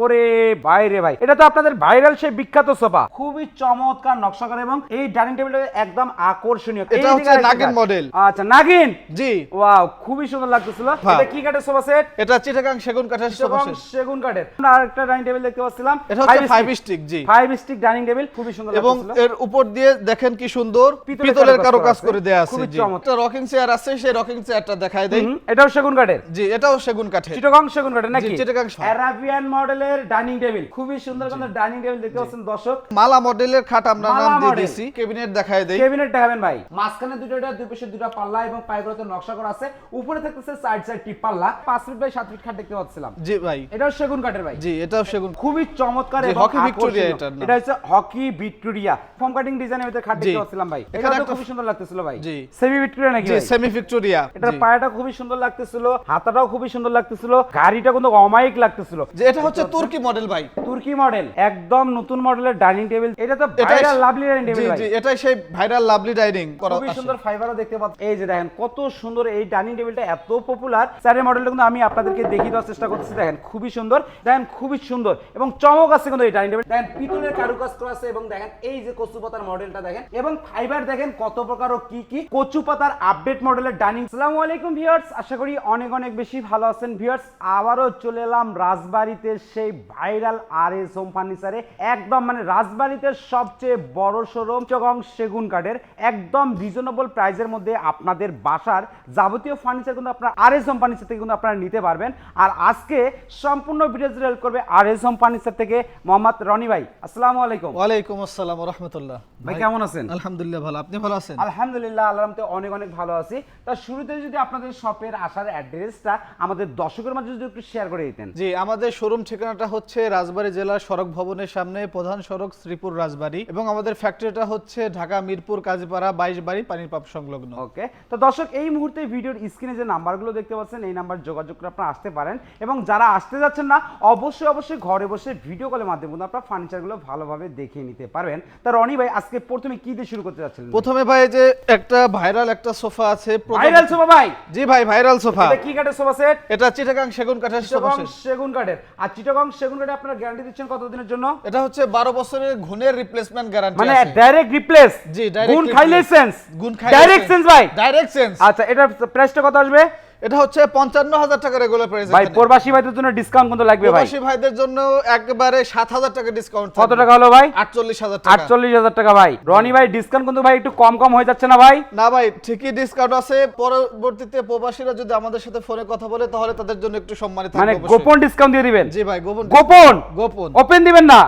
ওরে বাইরে ভাই এটা তো আপনাদের ভাইরাল সেই বিখ্যাত সোফা। খুবই চমৎকার নকশা করে এবং এই ডাইনিং টেবিলটা একদম আকর্ষণীয়। এটা হচ্ছে নাগিন model। আচ্ছা নাগিন? জি। ওয়াও খুবই সুন্দর লাগতেছিল। হ্যাঁ। এটা কি কাঠের সোফা সেট এটা চিটাগাং সেগুন কাঠের সোফা সেট। সেগুন কাঠের। আমরা আরেকটা ডাইনিং টেবিল দেখতে পাচ্ছিলাম। এটা হচ্ছে ফাইভ স্টিক জি। ফাইভ স্টিক ডাইনিং টেবিল খুবই সুন্দর এবং এর উপর দিয়ে দেখেন কি সুন্দর পিতলের কারুকাজ কারুকাজ করে। দেয়া আছে খুবই চমৎকার। রকিং চেয়ার আছে সেই রকিং চেয়ারটা দেখায় দেই। এটাও সেগুন কাঠের? জি এটাও সেগুন কাঠের। চিটাগং সেগুন কাঠের নাকি? চিটাগাং। অ্যারাবিয়ান মডেলের ডাইনিং টেবিল। খুবই সুন্দর সুন্দর ডাইনিং টেবিল দেখতে পাচ্ছেন দর্শক। মালা মডেলের খাট আমরা নাম দিয়ে দিয়েছি কেবিনেট দেখায় দেই। কেবিনেট দেখাবেন ভাই। মাঝখানে দুটো এটা দুই পাশে দুটো পাল্লা এবং পায়গুলোতে নকশা করা আছে। উপরে থাকতেছে সাইড সাইড টিপ পাল্লা। পাঁচ ফিট বাই সাত ফিট খাট দেখতে পাচ্ছিলাম। জি ভাই। এটাও সেগুন কাঠের ভাই। জি এটাও সেগুন। খুবই চমৎকার এবং হকি ভিক্টোরিয়া নাম। এটা হচ্ছে হকি ভিক্টোরিয়া। ফর্ম কাটিং ডিজাইনের ভিতরে খাট দেখতে পাচ্ছিলাম ভাই। এটা খুবই সুন্দর লাগতেছিল ভাই। জি। সেমি ভিক্টোরিয়া নাকি জি সেমি ভিক্টোরিয়া এটার পায়াটা খুবই সুন্দর লাগতেছিল। হাতাটাও খুবই সুন্দর লাগতেছিল। গাড়িটা কিন্তু অমায়িক লাগতেছিল। যে এটা হচ্ছে তুর্কি মডেল ভাই? তুর্কি মডেল একদম নতুন মডেলের ডাইনিং টেবিল এটা তো ভাইরাল লাভলি ডাইনিং টেবিল ভাই। জি এটাই সেই ভাইরাল লাভলি ডাইনিং খুবই সুন্দর ফাইবারও দেখতে পাচ্ছেন এই যে দেখেন কত সুন্দর এই ডাইনিং টেবিলটা এত পপুলার মডেলটা কিন্তু আমি আপনাদেরকে দেখিয়ে দেওয়ার চেষ্টা করতেছি। দেখেন খুবই সুন্দর দেখেন খুবই সুন্দর এবং চমক আছে কিন্তু এই ডাইনিং টেবিল দেখেন পিতলের কারুকাজ করা আছে এবং দেখেন এই যে কচু পাতার মডেলটা দেখেন। এবং ফাইবার দেখেন কত প্রকার ও কি কি। কচু পাতার আপডেট মডেলের ডাইনিং আসসালামু আলাইকুম ভিউয়ার্স আশা করি অনেক অনেক বেশি ভালো আছেন। ভিউয়ার্স আবারও চলে এলাম রাজবাড়িতে সেই ভাইরাল আর এস হোম ফার্নিচারে একদম মানে রাজবাড়িতে সবচেয়ে বড় শোরুম চগং সেগুন কাঠের একদম রিজনেবল প্রাইসের মধ্যে আপনাদের বাসার যাবতীয় ফার্নিচার কিন্তু আপনার আর এস হোম ফার্নিচার থেকে কিন্তু আপনারা নিতে পারবেন। আর আজকে সম্পূর্ণ ভিডিও হেল্প করবে আর এস হোম ফার্নিচার থেকে মোহাম্মদ রনি ভাই। আসসালামু আলাইকুম। ওয়ালাইকুম আসসালাম ওয়া রাহমাতুল্লাহ। ভাই কেমন আছেন? আলহামদুলিল্লাহ ভালো। আপনি ভালো আছেন? আলহামদুলিল্লাহ আল্লাহ রহমতে অনেক অনেক ভালো আছি। তা শুরুতে যদি আপনাদের শপের আসার অ্যাড্রেসটা আমাদের দর্শকের মাঝে যদি একটু শেয়ার করে দিতেন। জি আমাদের শোরুম ঠিকানাটা হচ্ছে রাজবাড়ী জেলার সড়ক ভবনের সামনে প্রধান সড়ক শ্রীপুর রাজবাড়ী এবং আমাদের ফ্যাক্টরিটা হচ্ছে ঢাকা মিরপুর কাজীপাড়া বাইশ বাড়ি পানির পাপ সংলগ্ন। ওকে তো দর্শক এই মুহূর্তে ভিডিওর স্ক্রিনে যে নাম্বারগুলো দেখতে পাচ্ছেন এই নাম্বার যোগাযোগ করে আপনারা আসতে পারেন এবং যারা আসতে যাচ্ছেন না অবশ্যই অবশ্যই ঘরে বসে ভিডিও কলের মাধ্যমে কিন্তু আপনারা ফার্নিচারগুলো ভালোভাবে দেখিয়ে নিতে পারবেন। তা রনি ভাই আজকে প্রথমে কি দিয়ে শুরু করতে যাচ্ছিলেন? প্রথমে ভাই যে একটা ভাইরাল একটা সোফা আছে ভাইরাল সোফা ভাই? জি ভাই ভাইরাল সোফা। এটা কি কাঠের সোফা সেট? এটা চিটাগাং সেগুন কাঠের সোফা সেট। সেগুন কাঠের। আর চিটাগং সেগুন কাঠে আপনারা গ্যারান্টি দিচ্ছেন কতদিনের জন্য? এটা হচ্ছে বারো বছরের ঘুণের রিপ্লেসমেন্ট গ্যারান্টি মানে ডাইরেক্ট রিপ্লেস জি, ডাইরেক্ট গুণ। খাইলে সেন্স গুণ খাইলে ডাইরেক্ট সেন্স ভাই। ডাইরেক্ট সেন্স আচ্ছা এটার প্রাইসটা কত আসবে? এটা হচ্ছে পঞ্চান্ন হাজার টাকা রেগুলার প্রাইস ভাই প্রবাসী ভাইদের জন্য ডিসকাউন্ট কিন্তু লাগবে ভাই? প্রবাসী ভাইদের জন্য একবারে সাত হাজার টাকা ডিসকাউন্ট কত টাকা হলো ভাই? আটচল্লিশ হাজার টাকা। আটচল্লিশ হাজার টাকা ভাই। রনি ভাই ডিসকাউন্ট কিন্তু ভাই একটু কম কম হয়ে যাচ্ছে না ভাই? না ভাই ঠিকই ডিসকাউন্ট আছে। পরবর্তীতে প্রবাসীরা যদি আমাদের সাথে ফোনে কথা বলে তাহলে তাদের জন্য একটু সম্মানিত মানে গোপন ডিসকাউন্ট দিয়ে দিবেন? জি ভাই গোপন গোপন? গোপন। ওপেন দিবেন না?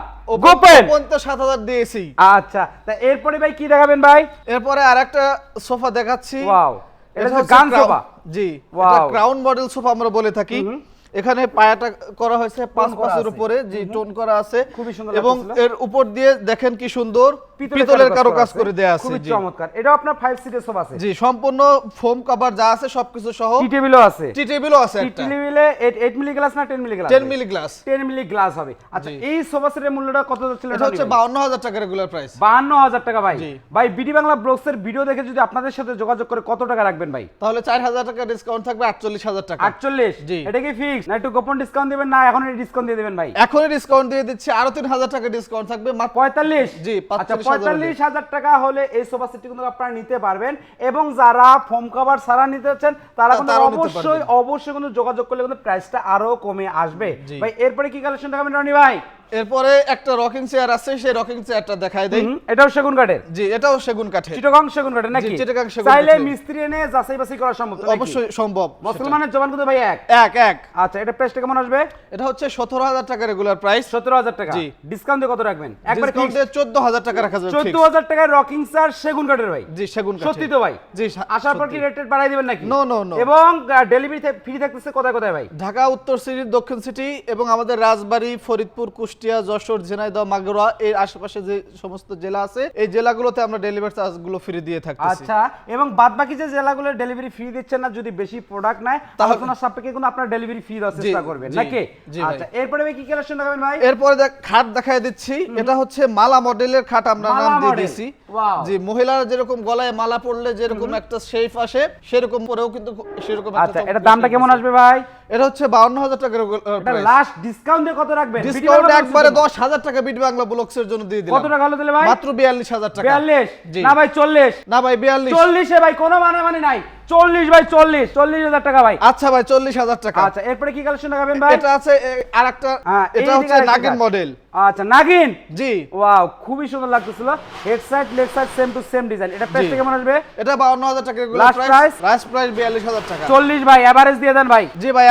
গোপন তো দিয়েছি। আচ্ছা তা এরপরে ভাই কি দেখাবেন ভাই? এরপরে আরেকটা সোফা দেখাচ্ছি। ওয়াও এটা হচ্ছে গান সোফা জি. এটা ক্রাউন মডেল সোফা আমরা বলে থাকি। এখানে পায়াটা করা হয়েছে পাঁচ করা পাঁচের উপরে জি টোন করা আছে। খুবই সুন্দর এবং এর উপর দিয়ে দেখেন কি সুন্দর পিতলের কারুকাজ করে দেয়া আছে খুবই চমৎকার। এটাও আপনার ফাইভ সিটের সোফা আছে? জি সম্পূর্ণ ফোম কভার যা আছে সবকিছু সহ টি টেবিলও আছে। টি টেবিলও আছে টি টেবিলে 8 মিলি গ্লাস না 10 milli glass 10 milli glass 10 milli glass হবে। আচ্ছা এই সোফা সেটের মূল্যটা কত যাচ্ছিল এটা হচ্ছে বাউন্ন হাজার টাকা রেগুলার প্রাইস বাহান্ন হাজার টাকা ভাই। ভাই বিডি বাংলা ব্লগসের ভিডিও দেখে যদি আপনাদের সাথে যোগাযোগ করে কত টাকা রাখবেন ভাই? তাহলে চার হাজার টাকা ডিসকাউন্ট থাকবে আটচল্লিশ হাজার টাকা। আটচল্লিশ? জি। এটা কি ফিক্স না একটু গোপন ডিসকাউন্ট দিবেন না এখন ডিসকাউন্ট দিয়ে দিবেন ভাই। এখনই ডিসকাউন্ট দিয়ে দিচ্ছি আরও তিন হাজার টাকা ডিসকাউন্ট থাকবে পঁয়তাল্লিশ? জি, আচ্ছা পঁয়তাল্লিশ হাজার টাকা হলে এই সোফা সেটটি কিন্তু আপনারা নিতে পারবেন এবং যারা ফোম কভার সারা নিতে চাচ্ছেন তারা কিন্তু তারাও অবশ্যই অবশ্যই কিন্তু যোগাযোগ করলে কিন্তু প্রাইসটা আরও কমে আসবে। ভাই এরপরে কি কালেকশন দেখাবেন রনি ভাই? এরপরে একটা রকিং চেয়ার আছে সেই রকিং চেয়ারটা দেখায় দেই। এটাও সেগুন কাঠের। জি এটাও সেগুন কাঠের। চিটগং সেগুন কাঠের নাকি? চিটাগাং সেগুন চাইলে মিস্ত্রি এনে যাচাই বাছাই করা সম্ভব অবশ্যই সম্ভব। মুসলমানের জবান কিন্তু ভাই এক। এক এক। আচ্ছা এটা প্রাইসটা কেমন আসবে? এটা হচ্ছে সতেরো হাজার টাকা রেগুলার প্রাইস সতেরো হাজার টাকা। জি। ডিসকাউন্ট দিয়ে কত রাখবেন? একবার ডিসকাউন্টে চোদ্দ হাজার টাকা রাখা যাবে চোদ্দ হাজার টাকায় রকিং স্যার সেগুন কাঠের ভাই। জি সেগুন কাঠের। সত্যি তো ভাই। জি আসার পর কি। রেট বাড়াই দিবেন নাকি? No, no, no. এবং ডেলিভারি ফ্রি থাকতেছে কোথায় কোথায় ভাই? ঢাকা উত্তর সিটির দক্ষিণ সিটি এবং আমাদের রাজবাড়ী ফরিদপুর কুষ্টিয়া যশোর ঝিনাইদহ মাগুরা এর আশেপাশে যে সমস্ত জেলা আছে এই জেলাগুলোতে আমরা ডেলিভারি চার্জগুলো ফ্রি দিয়ে থাকতেছি। আচ্ছা এবং বাদ বাকি যে জেলাগুলো ডেলিভারি ফ্রি দিচ্ছেন না যদি বেশি প্রোডাক্ট নেয় তাহলে- আলোচনা সাপেক্ষে কিন্তু আপনার ডেলিভারি ফ্রি দেওয়ার চেষ্টা করবেন নাকি? আচ্ছা এরপরে কি কালেকশন দেখাবেন ভাই? এরপরে দেখ খাট দেখায় দিচ্ছি। এটা হচ্ছে মালা মডেলের খাট আমরা নাম দিয়ে। দিয়েছি. জি মহিলারা যেরকম গলায় মালা পরলে যেরকম একটা শেপ আসে সেরকম পরেও কিন্তু সেরকম আচ্ছা এটা দামটা কেমন আসবে ভাই? এটা হচ্ছে বাউন্ন হাজার টাকার লাস্ট ডিসকাউন্ট কত রাখবেন? ডিসকাউন্ট একবারে বাংলা দশ হাজার টাকা বিট বাংলা এর জন্য দিয়ে দিলাম। কত টাকা হলো দিলে ভাই? মাত্র বিয়াল্লিশ হাজার টাকা। বিয়াল্লিশ। জি। না ভাই চল্লিশ। না ভাই বিয়াল্লিশ। চল্লিশে ভাই কোনো মানে মানে নাই। চল্লিশ ভাই চল্লিশ চল্লিশ হাজার টাকা ভাই। আচ্ছা ভাই চল্লিশ হাজার টাকা। আচ্ছা এরপরে কি কালেকশন দেখাবেন ভাই? এটা আছে হ্যাঁ, এটা হচ্ছে নাগিন মডেল আচ্ছা নাগিন? জি। ওয়াও খুবই সুন্দর লাগতেছিল। Head side leg side same to same design এটা প্রাইস জি। কেমন আসবে? এটা বাউন্ন হাজার টাকা Last price? প্রাইস প্রাইস বিয়াল্লিশ হাজার টাকা। চল্লিশ ভাই এভারেজ দিয়ে দেন ভাই। জি ভাই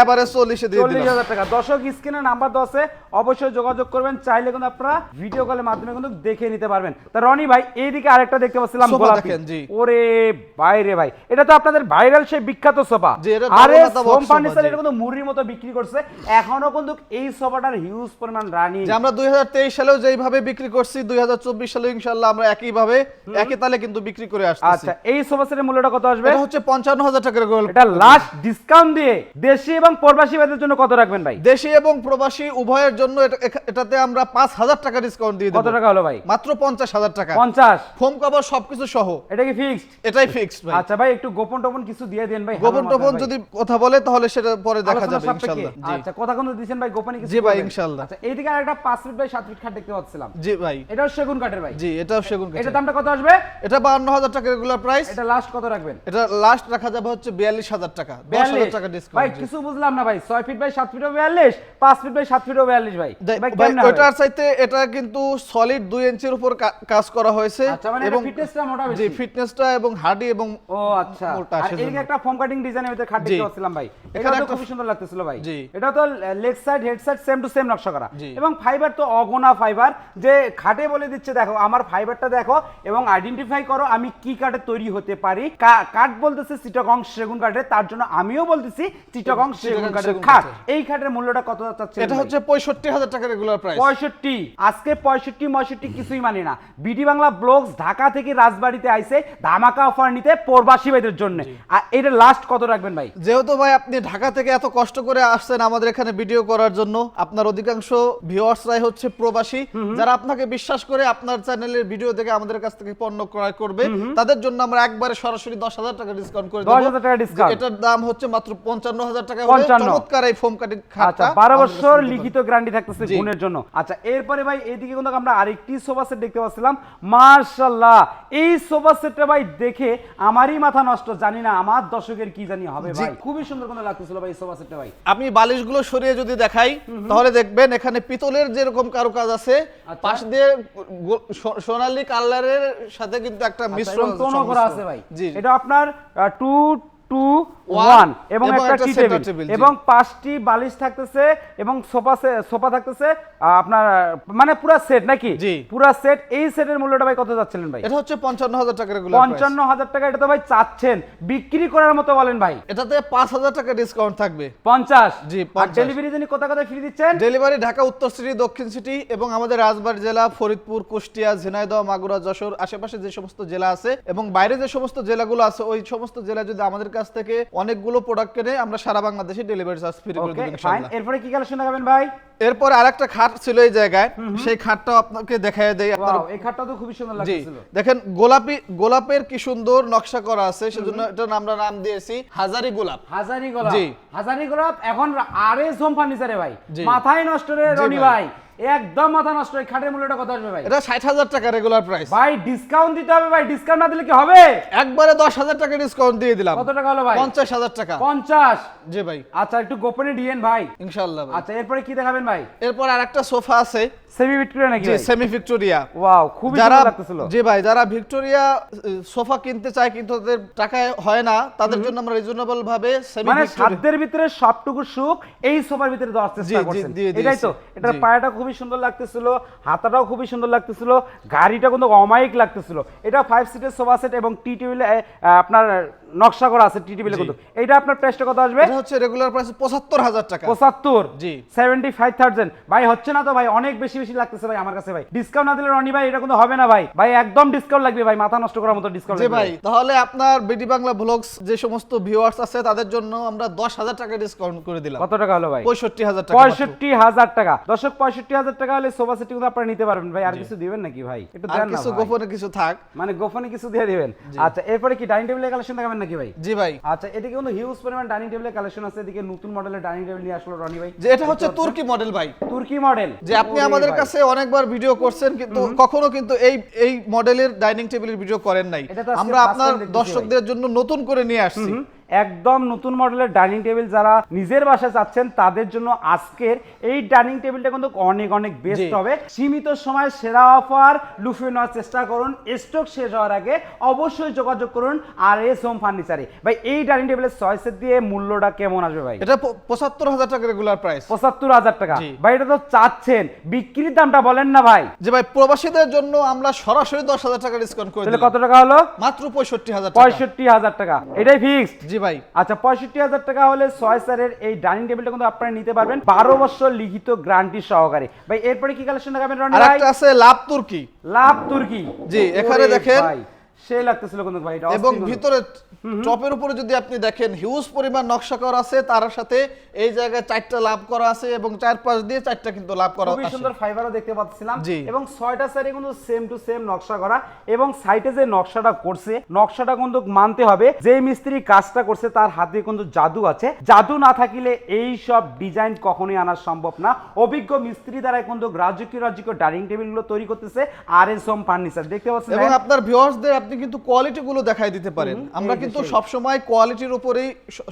দিয়ে দিলাম। টাকা। দর্শক স্ক্রিনে নাম্বার দেওয়া আছে। অবশ্যই যোগাযোগ করবেন। চাইলে কিন্তু আপনারা ভিডিও কলের মাধ্যমে কিন্তু দেখে নিতে পারবেন। তা রনি ভাই এইদিকে আরেকটা দেখতে পাচ্ছিলাম গোলাপি। ওরে বাইরে ভাই। এটা তো আপনাদের ভাইরাল সেই বিখ্যাত সোফা। আরে সোম ফার্নিচার। এটা কিন্তু মুড়ির মতো বিক্রি করছে। এখনও কিন্তু এই সোফাটার হিউজ পরিমাণ রানি। যে আমরা দুই সালেও যেইভাবে বিক্রি করছি দুই সালে ইনশাল্লাহ আমরা একইভাবে একই তালে কিন্তু বিক্রি করে আসতেছি। আচ্ছা এই সোফা সেটের মূল্যটা কত আসবে? এটা হচ্ছে পঞ্চান্ন হাজার টাকার গোল এটা লাস্ট ডিসকাউন্ট দিয়ে দেশি এবং প্রবাসী ভাইদের জন্য কত রাখবেন ভাই? দেশি এবং প্রবাসী উভয়ের জন্য এটা- এটাতে আমরা পাঁচ হাজার টাকা ডিসকাউন্ট দিয়ে কত টাকা হলো ভাই? মাত্র পঞ্চাশ হাজার টাকা। পঞ্চাশ। ফোম কভার সবকিছু সহ। এটা কি ফিক্সড এটাই ফিক্সড ভাই। আচ্ছা ভাই একটু গোপন টোপন কিছু দিয়ে দেন ভাই গোপন টোপন যদি কথা বলে তাহলে সেটা পরে দেখা যাবে জি আচ্ছা কথা কিন্তু দিছেন ভাই গোপনে কিছু জি ভাই, বলবেন? ইনশাল্লাহ। আচ্ছা এইদিকে আরেকটা 5 ফিট বাই 7 ফিট খাট দেখতে পাচ্ছিলাম। জি ভাই। এটাও সেগুন কাঠের ভাই। জি এটাও সেগুন কাঠের। এটা দামটা কত আসবে? এটা বাহান্ন হাজার টাকা রেগুলার প্রাইস এটা লাস্ট কত রাখবেন? এটা লাস্ট রাখা যাবে হচ্ছে বিয়াল্লিশ হাজার টাকা। দশ হাজার 42 টাকা ভাই কিছু বুঝলাম না ভাই 6 ফিট বাই 7 ফিটও 42 5 ফিট বাই 7 ফিটও 42 ভাই। ভাই? ওটার চাইতে এটা কিন্তু সলিড দুই ইঞ্চির উপর কাজ করা হয়েছে আচ্ছা মানে ফিটনেসটা মোটা বেশি জি ফিটনেসটা এবং হার্ডি এবং ও আচ্ছা। মোটা, আর সেজন্য। এদিকে একটা ফর্ম কাটিং ডিজাইনের ভিতরে খাট দেখতে পাচ্ছিলাম ভাই। এটা তো খুব সুন্দর লাগতেছিল ভাই। এটা তো leg side head side same to same নকশা করা। এবং ফাইবার তো অগোনা ফাইবার যে খাটে বলে দিচ্ছে দেখো আমার ফাইবারটা দেখো এবং আইডেন্টিফাই করো আমি কি কাঠে তৈরি হতে পারি। কাঠ বলতেছে চিটাগং সেগুন কাঠের তার জন্য আমিও বলতেছি চিটাগং সেগুন কাঠের খাট। এই খাটের মূল্যটা কত চাচ্ছেন এটা হচ্ছে পঁয়ষট্টি হাজার টাকা রেগুলার প্রাইস পঁয়ষট্টি। আজকে পঁয়ষট্টি ময়ষট্টি কিছুই মানি না। বিডি বাংলা ব্লগস ঢাকা থেকে রাজবাড়িতে আইসে ধামাকা অফার নিতে প্রবাসী ভাইদের জন্য। আর এটা লাস্ট কত রাখবেন ভাই? যেহেতু ভাই আপনি ঢাকা থেকে এত কষ্ট করে আসছেন আমাদের এখানে ভিডিও করার জন্য আপনার অধিকাংশ ভিউয়ার্সরাই হচ্ছে প্রবাসী। যারা আপনাকে বিশ্বাস করে আপনার চ্যানেলের ভিডিও দেখে আমাদের কাছ থেকে পণ্য ক্রয় করবে তাদের জন্য আমরা একবারে সরাসরি দশ হাজার টাকা ডিসকাউন্ট করে দেবো। 10,000 টাকা discount। এটার দাম হচ্ছে মাত্র পঞ্চান্ন হাজার টাকা 55 চমৎকার এই ফোম কাটিং আচ্ছা বারো বছর লিখিত গ্যারান্টি থাকতেছে। গুণের জন্য। আচ্ছা এরপরে ভাই এইদিকে কিন্তু আমরা আরেকটি সোফা সেট দেখতে পাচ্ছিলাম। মার্শাল্লাহ এই সোফা সেটটা ভাই দেখে আমারই মাথা নষ্ট জানি না আমার দর্শকের কি জানি হবে ভাই। খুবই সুন্দর কোনো লাগতেছিল ভাই সোফা সেটটা ভাই। আমি বালিশগুলো সরিয়ে যদি দেখাই তাহলে দেখবেন এখানে পিতলের যেরকম কারুকাজ আছে আচ্ছা। পাশ দিয়ে সোনালী কালারের সাথে কিন্তু একটা আচ্ছা, মিশ্রণ করা আছে ভাই। এটা আপনার টু টু ওয়ান এবং একটা টি টেবিল এবং পাঁচটি বালিশ থাকতেছে এবং সোফা সোফা থাকতেছে আপনার মানে পুরো সেট নাকি? পুরো সেট এই সেটের মূল্যটা ভাই কত যাচ্ছিলেন ভাই? এটা হচ্ছে পঞ্চান্ন হাজার পঞ্চান্ন হাজার টাকা এটা তো ভাই চাচ্ছেন। বিক্রি করার মতো বলেন ভাই। এটাতে পাঁচ হাজার টাকা ডিসকাউন্ট থাকবে। পঞ্চাশ। জি, আর ডেলিভারি যিনি কোথা কোথায় ফ্রি দিচ্ছেন? ডেলিভারি ঢাকা উত্তর সিটি দক্ষিণ সিটি এবং আমাদের রাজবাড়ী জেলা ফরিদপুর কুষ্টিয়া ঝিনাইদহ মাগুরা যশোর আশেপাশে যে সমস্ত জেলা আছে এবং বাইরে যে সমস্ত জেলাগুলো আছে ওই সমস্ত জেলা যদি আমাদের কাছ থেকে অনেকগুলো প্রোডাক্ট কেনে আমরা সারা বাংলাদেশে ডেলিভারি চার্জ ফ্রি করে দেব ইনশাআল্লাহ এরপরে কি কালেকশন দেখাবেন ভাই? এরপর আরেকটা খাট ছিল এই জায়গায় সেই খাটটাও আপনাকে দেখায় দেই। আপনার এই খাটটা তো খুবই সুন্দর জি দেখেন গোলাপি গোলাপের কি সুন্দর নকশা করা আছে সেজন্য এটার আমরা নাম দিয়েছি হাজারি গোলাপ। হাজারি গোলাপ। জি। হাজারি গোলাপ এখন আর এস হোম ফার্নিচারে ভাই। মাথায় নষ্ট রে রনি ভাই। একদম মাথা নষ্ট এই খাটের মূল্যটা কত আসবে ভাই? এটা ষাট হাজার টাকা রেগুলার প্রাইস ভাই ডিসকাউন্ট দিতে হবে ভাই ডিসকাউন্ট না দিলে কি হবে? একবারে দশ হাজার টাকা ডিসকাউন্ট দিয়ে দিলাম। কত টাকা হলো ভাই? পঞ্চাশ হাজার টাকা। পঞ্চাশ? জি ভাই। আচ্ছা একটু গোপনে দিয়েন ভাই। ইনশাল্লাহ আচ্ছা এরপরে কি দেখাবেন ভাই? এরপর আরেকটা সোফা আছে। সেমি ভিক্টোরিয়া নাকি জি সেমি ভিক্টোরিয়া ওয়াও খুবই সুন্দর লাগতেছিল। জি ভাই যারা ভিক্টোরিয়া সোফা কিনতে চায় কিন্তু তাদের টাকায় হয় না তাদের জন্য আমরা রিজনেবল ভাবে সেমি মানে সাধ্যের ভিতরে সবটুকু সুখ এই সোফার ভিতরে দেওয়ার চেষ্টা করছেন। এটাই তো। এটার জি। পায়াটা খুবই সুন্দর লাগতেছিল, হাতাটাও খুবই সুন্দর লাগতেছিল, গাড়িটা কিন্তু অমায়িক লাগতেছিল। এটা ফাইভ সিটের সোফা সেট এবং টি টেবিল আপনার নকশা করা আছে টি টেবিলে কিন্তু এটা আপনার প্রাইসটা কত আসবে? এটা হচ্ছে রেগুলার প্রাইস পঁচাত্তর হাজার টাকা। পঁচাত্তর? জি। সেভেন্টি ফাইভ থাউজেন্ড ভাই হচ্ছে না তো ভাই? অনেক বেশি বেশি লাগতেছে ভাই আমার কাছে ভাই। ডিসকাউন্ট না দিলে রনি ভাই এটা কিন্তু হবে না ভাই। ভাই একদম ডিসকাউন্ট লাগবে ভাই। মাথা নষ্ট করার মতো ডিসকাউন্ট জি ভাই তাহলে আপনার বিডি বাংলা ব্লগস যে সমস্ত ভিউয়ার্স আছে তাদের জন্য আমরা দশ হাজার টাকা ডিসকাউন্ট করে দিলাম। কত টাকা হলো ভাই? পঁয়ষট্টি হাজার টাকা মাত্র। পঁয়ষট্টি হাজার টাকা। দর্শক পঁয়ষট্টি পঁয়ষট্টি হাজার টাকা হলে সোফা সেটটি কিন্তু আপনারা নিতে পারবেন ভাই। আর কিছু দিবেন নাকি ভাই? একটু দেন না কিছু গোপনে কিছু থাক। মানে গোপনে কিছু দিয়ে দিবেন। আচ্ছা এরপরে কি ডাইনিং টেবিলের কালেকশন দেখাবেন নাকি ভাই? জি ভাই। আচ্ছা এদিকে কিন্তু হিউজ পরিমাণ ডাইনিং টেবিলের কালেকশন আছে এদিকে নতুন মডেলের ডাইনিং টেবিল নিয়ে আসলো রনি ভাই। যে এটা হচ্ছে তুর্কি মডেল ভাই। তুর্কি মডেল যে আপনি আমাদের কাছে অনেকবার ভিডিও করছেন কিন্তু কখনো কিন্তু এই এই মডেলের ডাইনিং টেবিলের ভিডিও করেন নাই। আমরা আপনার দর্শকদের জন্য নতুন করে নিয়ে আসছি। একদম নতুন মডেলের ডাইনিং টেবিল যারা নিজের বাসায় চাচ্ছেন তাদের জন্য আজকের এই ডাইনিং টেবিলটা কিন্তু অনেক অনেক বেস্ট হবে। সীমিত সময় সেরা অফার লুফিয়ে নেওয়ার চেষ্টা করুন। স্টক শেষ হওয়ার আগে অবশ্যই যোগাযোগ করুন আর এস হোম ফার্নিচারে ভাই এই ডাইনিং টেবিলের চয়েসের দিয়ে মূল্যটা কেমন আসবে ভাই? এটা পঁচাত্তর হাজার টাকা রেগুলার প্রাইস পঁচাত্তর হাজার টাকা। ভাই এটা তো চাচ্ছেন। বিক্রির দামটা বলেন না ভাই। যে ভাই প্রবাসীদের জন্য আমরা সরাসরি দশ হাজার টাকা ডিসকাউন্ট করে কত টাকা হলো? মাত্র পঁয়ষট্টি হাজার পঁয়ষট্টি হাজার টাকা। এটাই ফিক্সড জি ভাই। আচ্ছা পঁয়ষট্টি হাজার টাকা হলে ছয় স্যারের এই ডাইনিং টেবিলটা কিন্তু আপনারা নিতে পারবেন। বারো বছর লিখিত গ্যারান্টি সহকারে। ভাই এরপরে কি কালেকশন দেখাবেন রনি ভাই? আছে লাভ তুর্কি। লাভ তুর্কি। জি, এখানে দেখেন। সেই লাগতেছিল কিন্তু ভাই এটা এবং। ভিতরে টপের উপরে যদি আপনি দেখেন হিউজ পরিমাণ নকশা করা আছে তার সাথে এই জায়গায় চারটা লাভ করা আছে এবং চার পাশ দিয়ে চারটা কিন্তু লাভ করা আছে। সুন্দর ফাইবারও দেখতে পাচ্ছিলাম। এবং ছয়টা সাইডে কিন্তু সেম টু সেম নকশা করা এবং সাইডে যে নকশাটা করছে নকশাটা কিন্তু মানতে হবে যে মিস্ত্রি কাজটা করছে তার হাতে কিন্তু জাদু আছে। জাদু না থাকিলে এই সব ডিজাইন কখনোই আনা সম্ভব না। অভিজ্ঞ মিস্ত্রি দ্বারা কিন্তু রাজকীয় রাজকীয় ডাইনিং টেবিলগুলো তৈরি করতেছে আর এস হোম ফার্নিচার দেখতে পাচ্ছেন এবং আপনার ভিউয়ার্সদের আপনি কিন্তু কোয়ালিটি গুলো দেখাই দিতে পারেন। আমরা কিন্তু সব সময় কোয়ালিটির উপরেই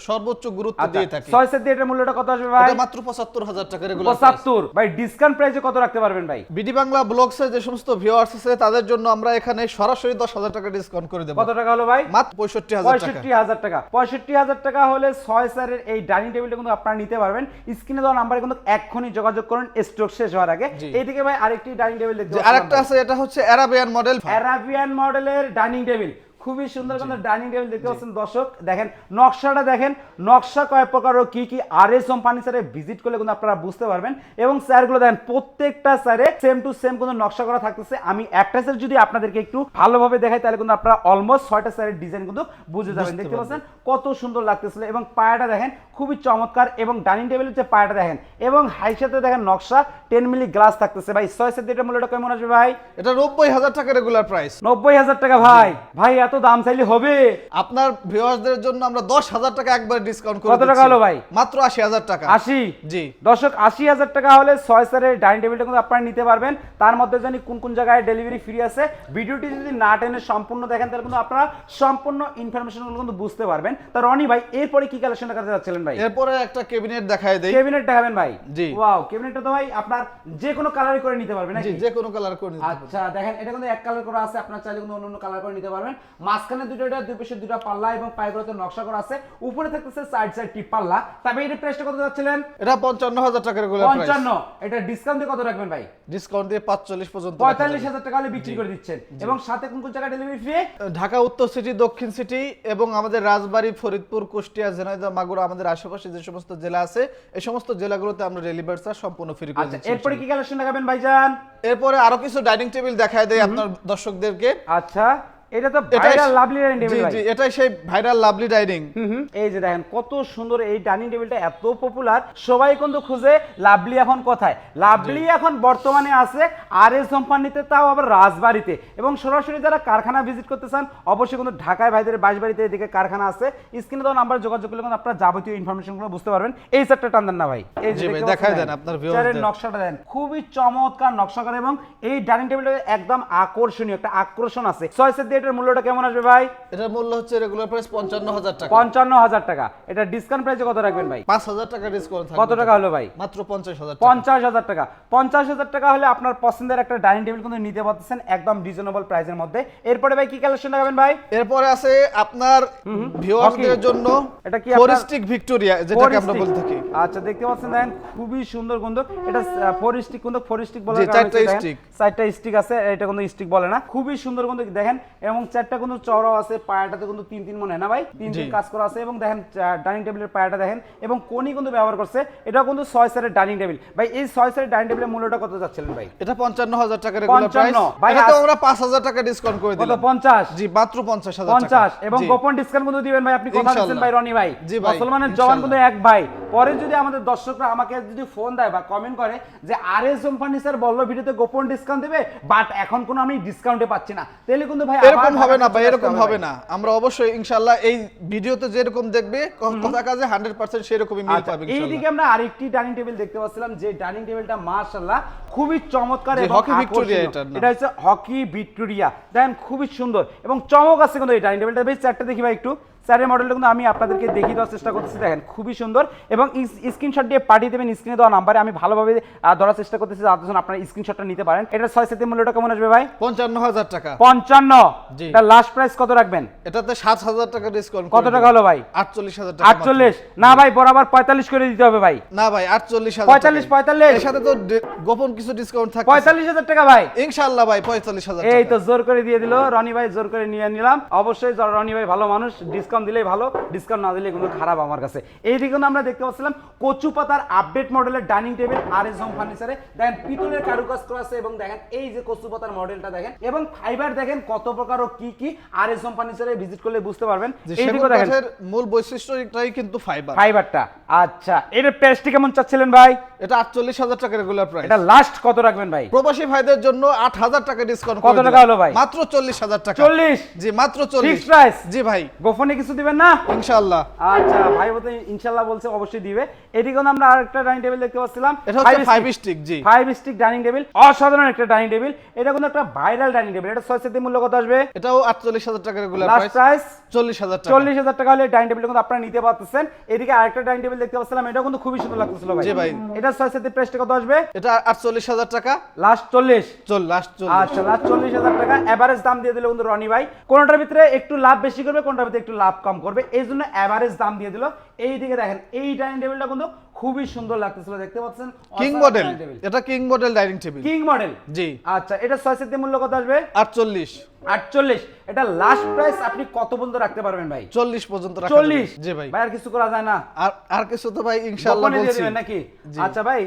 সর্বোচ্চ গুরুত্ব আচ্ছা, দিয়ে থাকি। ছয় সেট দিয়ে এটার মূল্যটা কত আসবে ভাই? এটা মাত্র পঁচাত্তর হাজার টাকা রেগুলার পঁচাত্তর। ভাই ডিসকাউন্ট প্রাইসে কত রাখতে পারবেন ভাই? বিডি বাংলা ব্লগসে যে সমস্ত ভিউয়ার্স আছে তাদের জন্য আমরা এখানে সরাসরি দশ হাজার টাকা ডিসকাউন্ট করে দেবো। কত টাকা হলো ভাই? মাত্র পঁয়ষট্টি হাজার টাকা। পঁয়ষট্টি হাজার টাকা। পঁয়ষট্টি হাজার টাকা হলে ছয় স্যারের এই ডাইনিং টেবিলটা কিন্তু আপনারা নিতে পারবেন। স্ক্রিনে দেওয়া নাম্বারে কিন্তু এক্ষুনি যোগাযোগ করুন স্টক শেষ হওয়ার আগে। এইদিকে ভাই আরেকটি ডাইনিং টেবিল দেখতে আরেকটা আছে এটা হচ্ছে অ্যারাবিয়ান মডেল অ্যারাবিয়ান মডেলের ডাইনিং টেবিল খুবই সুন্দর কিন্তু ডাইনিং টেবিল দেখতে পাচ্ছেন দর্শক। দেখেন নকশাটা দেখেন নকশা কয় প্রকার ও কি কি আর এস হোম ফার্নিচারে ভিজিট করলে কিন্তু আপনারা বুঝতে পারবেন। এবং স্যারগুলো দেখেন প্রত্যেকটা স্যারে সেম টু সেম কিন্তু নকশা করা থাকতেছে। আমি একটা স্যার যদি আপনাদেরকে একটু ভালোভাবে দেখাই তাহলে কিন্তু আপনারা অলমোস্ট ছয়টা স্যারের ডিজাইন কিন্তু বুঝে যাবেন। দেখতে পাচ্ছেন? কত সুন্দর লাগতেছিল। এবং পায়াটা দেখেন খুবই চমৎকার। এবং ডাইনিং টেবিলের যে পায়াটা দেখেন এবং হাই সাথে দেখেন নকশা টেন মিলি গ্লাস থাকতেছে। ভাই ছয় সেট এটার মূল্যটা কেমন আসবে ভাই? এটা নব্বই হাজার টাকা রেগুলার প্রাইস নব্বই হাজার টাকা ভাই। ভাই এত দাম চাইলে হবে? আপনার ভিউয়ার্সদের জন্য আমরা দশ হাজার টাকা একবার ডিসকাউন্ট করে কত টাকা হলো ভাই? মাত্র আশি হাজার টাকা। আশি? জি। দর্শক আশি হাজার টাকা হলে ছয় স্যারের ডাইনিং টেবিলটা কিন্তু আপনারা নিতে পারবেন। তার মধ্যে জানি কোন কোন জায়গায় ডেলিভারি ফ্রি আছে। ভিডিওটি যদি না টেনে সম্পূর্ণ দেখেন তাহলে কিন্তু আপনারা সম্পূর্ণ ইনফরমেশনগুলো কিন্তু বুঝতে পারবেন। তা রনি ভাই এরপরে কি কালেকশন দেখাতে যাচ্ছিলেন ভাই? এরপরে একটা কেবিনেট দেখায় দেই। কেবিনেট দেখাবেন ভাই? জি। ওয়াও কেবিনেটটা তো ভাই আপনার যে কোনো কালারে করে নিতে পারবেন জি নাকি? যে কোনো কালার করে নিতে আচ্ছা দেখেন এটা কিন্তু এক কালার করা আছে আপনার চাইলে কিন্তু অন্য অন্য কালার করে নিতে পারবেন। মাঝখানে দুটো এটা দুই পাশে দুটো পাল্লা এবং পায়গুলোতে নকশা করা আছে। উপরে থাকতেছে সাইড সাইড টিপ পাল্লা। তবে এটা প্রাইসটা কত যাচ্ছিলেন? এটা পঞ্চান্ন হাজার টাকা রেগুলার প্রাইস পঞ্চান্ন। এটা ডিসকাউন্ট দিয়ে কত রাখবেন ভাই? ডিসকাউন্ট দিয়ে পাঁচচল্লিশ পর্যন্ত রাখা পঁয়তাল্লিশ যাবে। হাজার টাকা হলে বিক্রি করে দিচ্ছেন। এবং সাথে কোন কোন জায়গায় ডেলিভারি ফ্রি ঢাকা উত্তর সিটি দক্ষিণ সিটি এবং আমাদের রাজবাড়ী ফরিদপুর কুষ্টিয়া ঝিনাইদহ মাগুরা আমাদের আশেপাশে যে সমস্ত জেলা আছে এই সমস্ত জেলাগুলোতে আমরা ডেলিভারি চার্জ সম্পূর্ণ ফ্রি করে আচ্ছা দিচ্ছি এরপরে কি কালেকশন দেখাবেন ভাইজান? এরপরে আরও কিছু ডাইনিং টেবিল দেখায় দেয় আপনার দর্শকদেরকে। আচ্ছা। এটা তো ভাইরাল লাভলি ডাইনিং টেবিল ভাই। জি এটাই সেই ভাইরাল লাভলি ডাইনিং। এই যে দেখেন কত সুন্দর এই ডাইনিং টেবিলটা এত পপুলার সবাই কিন্তু খুঁজে লাভলি এখন কোথায়? লাভলি এখন বর্তমানে আছে আর এস কোম্পানিতে তাও আবার রাজবাড়িতে। এবং সরাসরি যারা কারখানা ভিজিট করতে চান অবশ্যই কিন্তু ঢাকায় ভাইদের বাড়িতে এদিকে কারখানা আছে। স্ক্রিনে দেওয়া নাম্বার যোগাযোগ করলে কিন্তু আপনারা যাবতীয় ইনফরমেশনগুলো বুঝতে পারবেন। এই সেটটা টান দেন না ভাই। এই যে দেখাই দেন আপনার viewers-দের। নকশাটা দেন। খুবই চমৎকার নকশা করে এবং এই ডাইনিং টেবিলটা একদম আকর্ষণীয় একটা আকর্ষণ আছে। ছয় সেট দিয়ে এটার মূল্যটা কেমন আসবে ভাই? এটার মূল্য হচ্ছে রেগুলার প্রাইস পঞ্চান্ন হাজার টাকা। পঞ্চান্ন হাজার টাকা। এটা ডিসকাউন্ট প্রাইসে কত রাখবেন ভাই? পাঁচ হাজার টাকা ডিসকাউন্ট থাকবে। কত টাকা হলো ভাই? মাত্র পঞ্চাশ হাজার টাকা। পঞ্চাশ হাজার টাকা। পঞ্চাশ হাজার টাকা হলে আপনার পছন্দের একটা ডাইনিং টেবিল কিন্তু নিতে পারতেছেন একদম রিজনেবল প্রাইসের মধ্যে। এরপরে ভাই কি কালেকশন দেখাবেন ভাই? এরপরে আছে আপনার ভিউয়ারদের জন্য এটা কি ফরিস্টিক ভিক্টোরিয়া যেটাকে আমরা Four বলে stick। থাকি। আচ্ছা দেখতে পাচ্ছেন দেখেন খুবই সুন্দর কিন্তু এটা ফোর স্টিক কিন্তু ফোর স্টিক বলে চারটা stick। চারটা স্টিক আছে এটা কিন্তু স্টিক বলে না। খুবই সুন্দর কিন্তু দেখেন এবং চারটা কিন্তু চওড়াও আছে পায়াটাতে কিন্তু তিন তিন মনে হয় না ভাই? তিন তিন কাজ করা আছে এবং দেখেন ডাইনিং টেবিলের পায়াটা দেখেন এবং কোনি কিন্তু ব্যবহার করছে। এটাও কিন্তু ছয় সারের ডাইনিং টেবিল। ভাই এই ছয় সারের ডাইনিং টেবিলের মূল্যটা কত যাচ্ছিলেন ভাই? এটা পঞ্চান্ন হাজার টাকা রেগুলার প্রাইস ভাই, এটা তো আমরা পাঁচ হাজার টাকা ডিসকাউন্ট করে দিলাম। পঞ্চাশ? জি মাত্র পঞ্চাশ হাজার। পঞ্চাশ। এবং। গোপন ডিসকাউন্ট কিন্তু দিবেন ভাই আপনি কথা দিচ্ছেন ভাই রনি ভাই। জি ভাই, মুসলমানের জওয়ান কিন্তু এক ভাই। পরে যদি আমাদের দর্শকরা আমাকে যদি ফোন দেয় বা কমেন্ট করে যে আর এস হোম ফার্নিচার বলল ভিডিওতে গোপন ডিসকাউন্ট দেবে বাট এখন কোনো আমি ডিসকাউন্টে পাচ্ছি না। তাহলে কিন্তু ভাই এরকম হবে না ভাই এরকম হবে না। আমরা অবশ্যই ইনশাআল্লাহ এই ভিডিওতে যেরকম দেখবে কথা কাজে হান্ড্রেড পার্সেন্ট সেরকমই মিল আচ্ছা, পাবে ইনশাআল্লাহ। এইদিকে আমরা আরেকটি ডাইনিং টেবিল দেখতে পাচ্ছিলাম যে ডাইনিং টেবিলটা মাশাআল্লাহ খুবই চমৎকার এবং হকি ভিক্টোরিয়া। এটার এটা হচ্ছে হকি ভিক্টোরিয়া। দেখেন খুবই সুন্দর এবং চমক আছে কিন্তু এই ডাইনিং টেবিলটা বেশ চারটা দেখি ভাই একটু। স্যারের মডেলটা কিন্তু আমি আপনাদেরকে দেখিয়ে দেওয়ার চেষ্টা করতেছি দেখেন খুবই সুন্দর। এবং স্ক্রিনশট দিয়ে পাঠিয়ে দেবেন স্ক্রিনে দেওয়া নাম্বারে আমি ভালোভাবে ধরার চেষ্টা করতেছি যাতে আপনারা স্ক্রিনশটটা নিতে পারেন। এটা ছয় সাথে মূল্যটা কেমন আসবে ভাই? পঞ্চান্ন হাজার টাকা। পঞ্চান্ন। এটা লাস্ট প্রাইস কত রাখবেন? এটাতে সাত হাজার টাকা ডিসকাউন্ট কত টাকা হলো ভাই? আটচল্লিশ হাজার টাকা আটচল্লিশ। না ভাই বরাবর পঁয়তাল্লিশ করে দিতে হবে ভাই। না ভাই আটচল্লিশ পঁয়তাল্লিশ, পঁয়তাল্লিশ। এর সাথে তো গোপন কিছু ডিসকাউন্ট থাকে পঁয়তাল্লিশ হাজার টাকা ভাই। ইনশাআল্লাহ ভাই পঁয়তাল্লিশ হাজার এই তো জোর করে দিয়ে দিল। রনি ভাই জোর করে নিয়ে নিলাম। অবশ্যই রনি ভাই ভালো মানুষ ডিসকাউন্ট দিলেই ভালো ডিসকাউন্ট না দিলে কিন্তু খারাপ আমার কাছে। এইদিকে আমরা দেখতে পাচ্ছিলাম কচু পাতার আপডেট মডেলের dining table R S home ফার্নিচারে দেখেন পিতলের কারুকাজ করা আছে এবং দেখেন এই যে কচু পাতার মডেলটা দেখেন এবং ফাইবার দেখেন কত প্রকার ও কি কি আর এস হোম ফার্নিচারে ভিজিট করলে বুঝতে পারবেন। এইদিকে দেখেন। মূল বৈশিষ্ট্যটাই কিন্তু ফাইবার ফাইবারটা আচ্ছা। এটার প্রাইসটি কেমন চাচ্ছিলেন ভাই? এটা আটচল্লিশ হাজার টাকা রেগুলার প্রাইস এটা লাস্ট কত রাখবেন ভাই? প্রবাসী ভাইদের জন্য আট হাজার টাকা ডিসকাউন্ট কত টাকা হলো ভাই? মাত্র চল্লিশ হাজার টাকা। চল্লিশ? জি মাত্র চল্লিশ। ফিক্সড প্রাইস জি ভাই। গোপনে কিছু দিবেন না? ইনশাআল্লাহ। আচ্ছা ভাই বলতে ইনশাল্লাহ বলছে অবশ্যই দিবে। এদিকে কিন্তু আমরা আরেকটা ডাইনিং টেবিল দেখতে পাচ্ছিলাম। এটা হচ্ছে ফাইভ স্টিক জি। ফাইভ স্টিক ডাইনিং টেবিল অসাধারণ একটা ডাইনিং টেবিল এটা কিন্তু একটা ভাইরাল ডাইনিং টেবিল এটা ছয় সাথে মূল্য কত আসবে? এটাও আটচল্লিশ হাজার টাকা রেগুলার লাস্ট প্রাইস প্রাইস চল্লিশ হাজার টাকা। চল্লিশ হাজার টাকা হলে ডাইনিং টেবিল কিন্তু আপনারা নিতে পারতেছেন। এদিকে আরেকটা ডাইনিং টেবিল দেখতে পাচ্ছিলাম। এটা কিন্তু খুবই সুন্দর লাগতেছিল ভাই। জি ভাই। এটা ছয় সাথে প্রাইসটা কত আসবে? এটা আটচল্লিশ হাজার টাকা। লাস্ট চল্লিশ। চল লাস্ট চল্লিশ। আচ্ছা লাস্ট চল্লিশ হাজার টাকা। এভারেজ দাম দিয়ে দিলে কিন্তু রনি ভাই। কোনটার ভিতরে একটু লাভ বেশি করবে কোনটার ভিতরে একটু লাভ কম করবে। এই জন্য অ্যাভারেজ দাম দিয়ে দিল। এই দিকে দেখেন এই ডাইনিং টেবিলটা কিন্তু খুবই সুন্দর লাগতেছিল দেখতে পাচ্ছেন? কিং মডেল এটা king model dining table king model জি। আচ্ছা এটা ছয় সেটের মূল্য কত আসবে? আটচল্লিশ। আটচল্লিশ। এটা লাস্ট প্রাইস আপনি কত পর্যন্ত রাখতে পারবেন ভাই? চল্লিশ পর্যন্ত চল্লিশ। জি ভাই। ভাই আর কিছু করা যায় না। আর আর কিছু তো ভাই ইনশাআল্লাহ বলছি। নাকি? আচ্ছা ভাই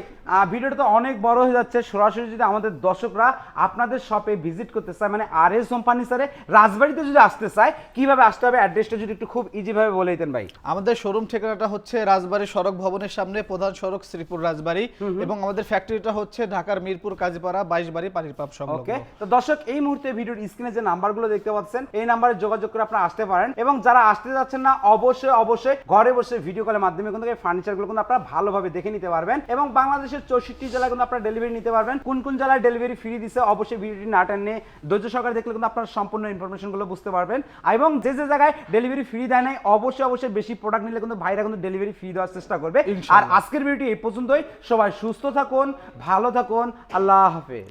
ভিডিওটা তো অনেক বড় হয়ে যাচ্ছে। সরাসরি যদি আমাদের দর্শকরা আপনাদের শপে ভিজিট করতে চায় মানে আর এস হোম ফার্নিচারে রাজবাড়িতে যদি আসতে চায় কীভাবে আসতে হবে? অ্যাড্রেসটা যদি একটু খুব ইজি ভাবে বলে দিতেন ভাই। আমাদের শোরুম ঠিকানাটা হচ্ছে রাজবাড়ী সড়ক ভবনের সামনে প্রধান সড়ক শ্রীপুর রাজবাড়ী। এবং আমাদের ফ্যাক্টরিটা হচ্ছে ঢাকার মিরপুর কাজীপাড়া বাইশ বাড়ি পানির পাপ সংলগ্ন। ওকে তো দর্শক এই মুহূর্তে ভিডিওর স্ক্রিনে যে নাম্বারগুলো দেখতে পাচ্ছেন। এই নাম্বারে যোগাযোগ করে আপনারা আসতে পারেন এবং যারা আসতে যাচ্ছেন না অবশ্যই অবশ্যই ঘরে বসে ভিডিও কলের মাধ্যমে কিন্তু এই ফার্নিচারগুলো কিন্তু আপনারা ভালোভাবে দেখে নিতে পারবেন এবং বাংলাদেশের চৌষট্টি জেলায় কিন্তু আপনারা ডেলিভারি নিতে পারবেন। কোন কোন জেলায় ডেলিভারি ফ্রি দিছে অবশ্যই ভিডিওটি না টেনে ধৈর্য সহকারে দেখলে কিন্তু আপনারা সম্পূর্ণ ইনফরমেশনগুলো বুঝতে পারবেন। এবং যে যে জায়গায় ডেলিভারি ফ্রি দেয় নাই অবশ্যই অবশ্যই বেশি প্রোডাক্ট নিলে কিন্তু ভাইরা কিন্তু ডেলিভারি ফ্রি দেওয়ার চেষ্টা করবে। আর আজকের ভিডিওটি এই পর্যন্তই। সবাই সুস্থ থাকুন ভালো থাকুন আল্লাহ হাফেজ।